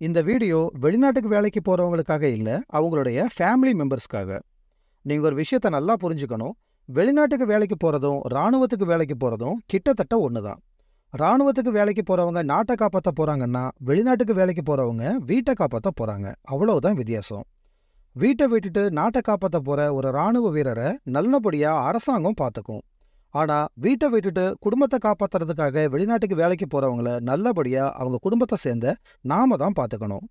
இந்த வீடியோ வெளிநாட்டுக்கு வேலைக்கு போகிறவங்களுக்காக இல்லை அவங்களுடைய ஃபேமிலி மெம்பர்ஸ்க்காக நீங்கள் ஒரு விஷயத்த நல்லா புரிஞ்சுக்கணும். வெளிநாட்டுக்கு வேலைக்கு போகிறதும் இராணுவத்துக்கு வேலைக்கு போகிறதும் கிட்டத்தட்ட ஒன்று தான் இராணுவத்துக்கு வேலைக்கு போகிறவங்க நாட்டை காப்பாற்ற போகிறாங்கன்னா வெளிநாட்டுக்கு வேலைக்கு போகிறவங்க வீட்டை காப்பாற்ற போகிறாங்க அவ்வளவுதான் வித்தியாசம். வீட்டை விட்டுட்டு நாட்டை காப்பாற்ற போகிற ஒரு இராணுவ வீரரை நல்லபடியாக அரசாங்கம் பார்த்துக்கும் ஆனால் வீட்டை விட்டுட்டு குடும்பத்தை காப்பாற்றுறதுக்காக வெளிநாட்டுக்கு வேலைக்கு போகிறவங்கள நல்லபடியாக அவங்க குடும்பத்தை சேர்ந்த நாம தான் பார்த்துக்கணும்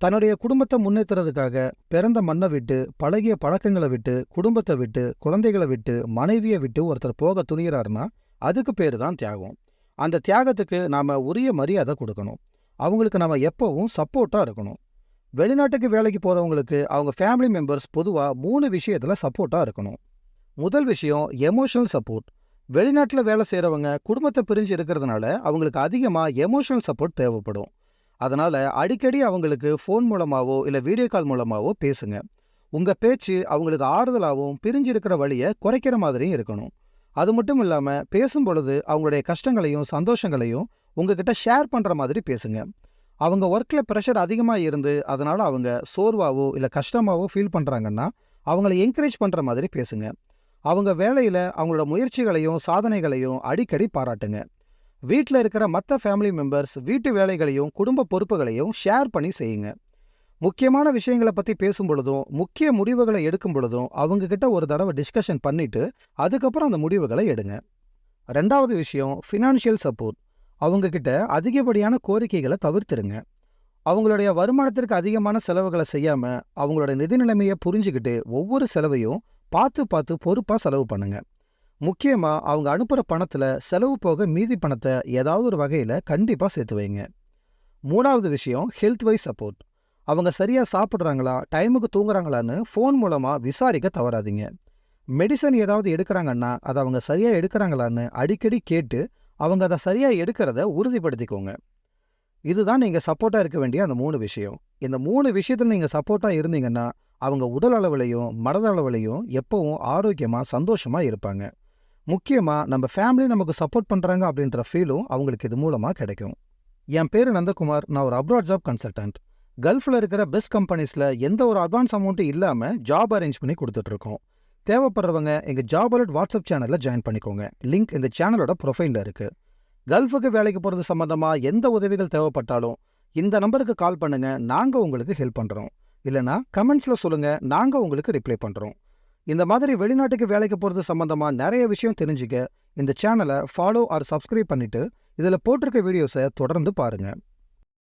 தன்னுடைய குடும்பத்தை முன்னேற்றுறதுக்காக பிறந்த மண்ணை விட்டு பழகிய பழக்கங்களை விட்டு குடும்பத்தை விட்டு குழந்தைகளை விட்டு மனைவியை விட்டு ஒருத்தர் போக துணிகிறாருன்னா அதுக்கு பேர் தான் தியாகம். அந்த தியாகத்துக்கு நாம் உரிய மரியாதை கொடுக்கணும். அவங்களுக்கு நம்ம எப்போவும் சப்போர்ட்டாக இருக்கணும். வெளிநாட்டுக்கு வேலைக்கு போகிறவங்களுக்கு அவங்க ஃபேமிலி மெம்பர்ஸ் பொதுவாக மூணு விஷயத்தில் சப்போர்ட்டாக இருக்கணும். முதல் விஷயம் எமோஷனல் சப்போர்ட் வெளிநாட்டில் வேலை செய்கிறவங்க குடும்பத்தை பிரிஞ்சு இருக்கிறதுனால அவங்களுக்கு அதிகமாக எமோஷனல் சப்போர்ட் தேவைப்படும். அதனால் அடிக்கடி அவங்களுக்கு ஃபோன் மூலமாகவோ இல்லை வீடியோ கால் மூலமாகவோ பேசுங்க. உங்கள் பேச்சு அவங்களுக்கு ஆறுதலாகவும் பிரிஞ்சு இருக்கிற வழியை குறைக்கிற மாதிரியும் இருக்கணும். அது மட்டும் இல்லாமல் பேசும் பொழுது அவங்களுடைய கஷ்டங்களையும் சந்தோஷங்களையும் உங்ககிட்ட ஷேர் பண்ணுற மாதிரி பேசுங்க. அவங்க ஒர்க்கில் ப்ரெஷர் அதிகமாக இருந்து அதனால் அவங்க சோர்வாவோ இல்லை கஷ்டமாவோ ஃபீல் பண்ணுறாங்கன்னா அவங்கள என்கரேஜ் பண்ணுற மாதிரி பேசுங்க. அவங்க வேலையில் அவங்களோட முயற்சிகளையும் சாதனைகளையும் அடிக்கடி பாராட்டுங்க. வீட்டில் இருக்கிற மற்ற ஃபேமிலி மெம்பர்ஸ் வீட்டு வேலைகளையும் குடும்ப பொறுப்புகளையும் ஷேர் பண்ணி செய்யுங்க. முக்கியமான விஷயங்களை பற்றி பேசும் பொழுதும் முக்கிய முடிவுகளை எடுக்கும் பொழுதும் அவங்கக்கிட்ட ஒரு தடவை டிஸ்கஷன் பண்ணிட்டு அதுக்கப்புறம் அந்த முடிவுகளை எடுங்க. ரெண்டாவது விஷயம் ஃபினான்ஷியல் சப்போர்ட் அவங்கக்கிட்ட அதிகப்படியான கோரிக்கைகளை தவிர்த்துருங்க. அவங்களுடைய வருமானத்திற்கு அதிகமான செலவுகளை செய்யாம அவங்களோட நிதி நிலைமையை புரிஞ்சுக்கிட்டு ஒவ்வொரு செலவையும் பார்த்து பார்த்து பொறுப்பாக செலவு பண்ணுங்க. முக்கியமாக அவங்க அனுப்புகிற பணத்தில் செலவு போக மீதி பணத்தை ஏதாவது ஒரு வகையில் கண்டிப்பாக சேர்த்து வைங்க. மூணாவது விஷயம் ஹெல்த் வைஸ் சப்போர்ட் அவங்க சரியாக சாப்பிட்றாங்களா டைமுக்கு தூங்குறாங்களான்னு ஃபோன் மூலமாக விசாரிக்க தவறாதீங்க. மெடிசன் ஏதாவது எடுக்கிறாங்கன்னா அதை அவங்க சரியாக எடுக்கிறாங்களான்னு அடிக்கடி கேட்டு அவங்க அதை சரியாக எடுக்கிறத உறுதிப்படுத்திக்கோங்க. இதுதான் நீங்கள் சப்போர்ட்டாக இருக்க வேண்டிய அந்த மூணு விஷயம். இந்த மூணு விஷயத்தில் நீங்கள் சப்போர்ட்டாக இருந்தீங்கன்னா அவங்க உடல் அளவுலையும் மனத அளவுலையும் எப்பவும் ஆரோக்கியமாக சந்தோஷமாக இருப்பாங்க. முக்கியமாக நம்ம ஃபேமிலி நமக்கு சப்போர்ட் பண்ணுறாங்க அப்படின்ற ஃபீலும் அவங்களுக்கு இது மூலமாக கிடைக்கும். என் பேர் நந்தகுமார். நான் ஒரு அப்ராட் ஜாப் கன்சல்டன்ட் கல்ஃபில் இருக்கிற பெஸ்ட் கம்பெனிஸில் எந்த ஒரு அட்வான்ஸ் அமௌண்ட்டும் இல்லாமல் ஜாப் அரேஞ்ச் பண்ணி கொடுத்துட்ருக்கோம். தேவைப்படுறவங்க எங்கள் ஜாப் அலர்ட் வாட்ஸ்அப் சேனலில் ஜாயின் பண்ணிக்கோங்க. லிங்க் இந்த சேனலோட ப்ரொஃபைலில் இருக்குது கல்ஃபுக்கு வேலைக்கு போகிறது சம்மந்தமாக எந்த உதவிகள் தேவைப்பட்டாலும் இந்த நம்பருக்கு கால் பண்ணுங்க. நாங்கள் உங்களுக்கு ஹெல்ப் பண்ணுறோம் இல்லைனா கமெண்ட்ஸில் சொல்லுங்கள் நாங்கள் உங்களுக்கு ரிப்ளை பண்ணுறோம் இந்த மாதிரி வெளிநாட்டுக்கு வேலைக்கு போகிறது சம்மந்தமாக நிறைய விஷயம் தெரிஞ்சுக்க இந்த சேனலை ஃபாலோ ஆர் சப்ஸ்கிரைப் பண்ணிவிட்டு இதில் போட்டிருக்க வீடியோஸை தொடர்ந்து பாருங்கள்